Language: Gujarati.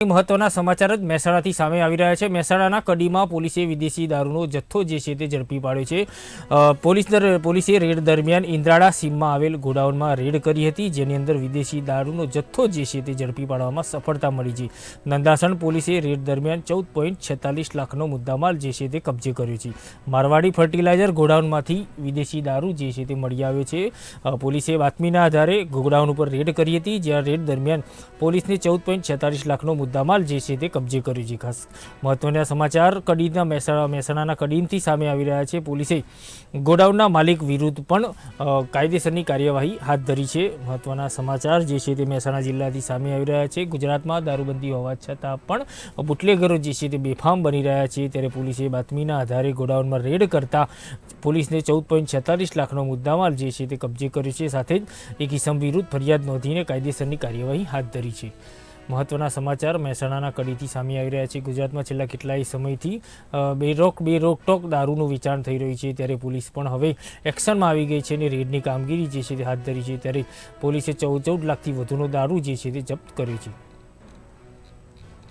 મહત્વના સમાચાર જ મહેસાણાથી સામે આવી રહ્યા છે. મહેસાણાના કડીમાં પોલીસે વિદેશી દારૂનો જથ્થો જે છે તે ઝડપી પાડ્યો છે. પોલીસ પોલીસે રેડ દરમિયાન ઇન્દ્રાળા સીમમાં આવેલ ગોડાઉનમાં રેડ કરી હતી, જેની અંદર વિદેશી દારૂનો જથ્થો જે છે તે ઝડપી પાડવામાં સફળતા મળી છે. નંદાસણ પોલીસે રેડ દરમિયાન ચૌદ પોઈન્ટ છેતાલીસ લાખનો મુદ્દામાલ જે છે તે કબજે કર્યો છે. મારવાડી ફર્ટિલાઇઝર ગોડાઉનમાંથી વિદેશી દારૂ જે છે તે મળી આવ્યો છે. પોલીસે બાતમીના આધારે ગોડાઉન ઉપર રેડ કરી હતી, જ્યાં રેડ દરમિયાન પોલીસને ચૌદ પોઈન્ટ છેતાલીસ લાખનો મુદ્દામાલ જે છે તે કબજે કર્યો છે. ખાસ મહત્વના સમાચાર, કડીના મહેસાણા, મહેસાણાના કડીનથી સામે આવી રહ્યા છે. પોલીસે ગોડાઉનના માલિક વિરુદ્ધ પણ કાયદેસરની કાર્યવાહી હાથ ધરી છે. મહત્વના સમાચાર જે છે તે મહેસાણા જિલ્લાથી સામે આવી રહ્યા છે. ગુજરાતમાં દારૂબંધી હોવા છતાં પણ, બુટલેગરો જે છે તે બેફામ બની રહ્યા છે. ત્યારે પોલીસે બાતમીના આધારે ગોડાઉનમાં રેડ કરતા પોલીસને ચૌદ પોઈન્ટ છેતાલીસ લાખનો મુદ્દામાલ જે છે તે કબજે કર્યો છે. સાથે જ એક ઇસમ વિરુદ્ધ ફરિયાદ નોંધીને કાયદેસરની કાર્યવાહી હાથ ધરી છે. મહત્વના સમાચાર મહેસાણાના કડીથી સામે આવી રહ્યા છે. ગુજરાતમાં છેલ્લા કેટલાય સમયથી અ, બેરોક બેરોકટોક દારૂનું વિચારણ થઈ રહ્યું છે. ત્યારે પોલીસ પણ હવે એક્શનમાં આવી ગઈ છે અને રેડની કામગીરી જે છે તે હાથ ધરી છે. ત્યારે પોલીસે ચૌદ ચૌદ લાખથી વધુનો દારૂ જે છે તે જપ્ત કર્યો છે.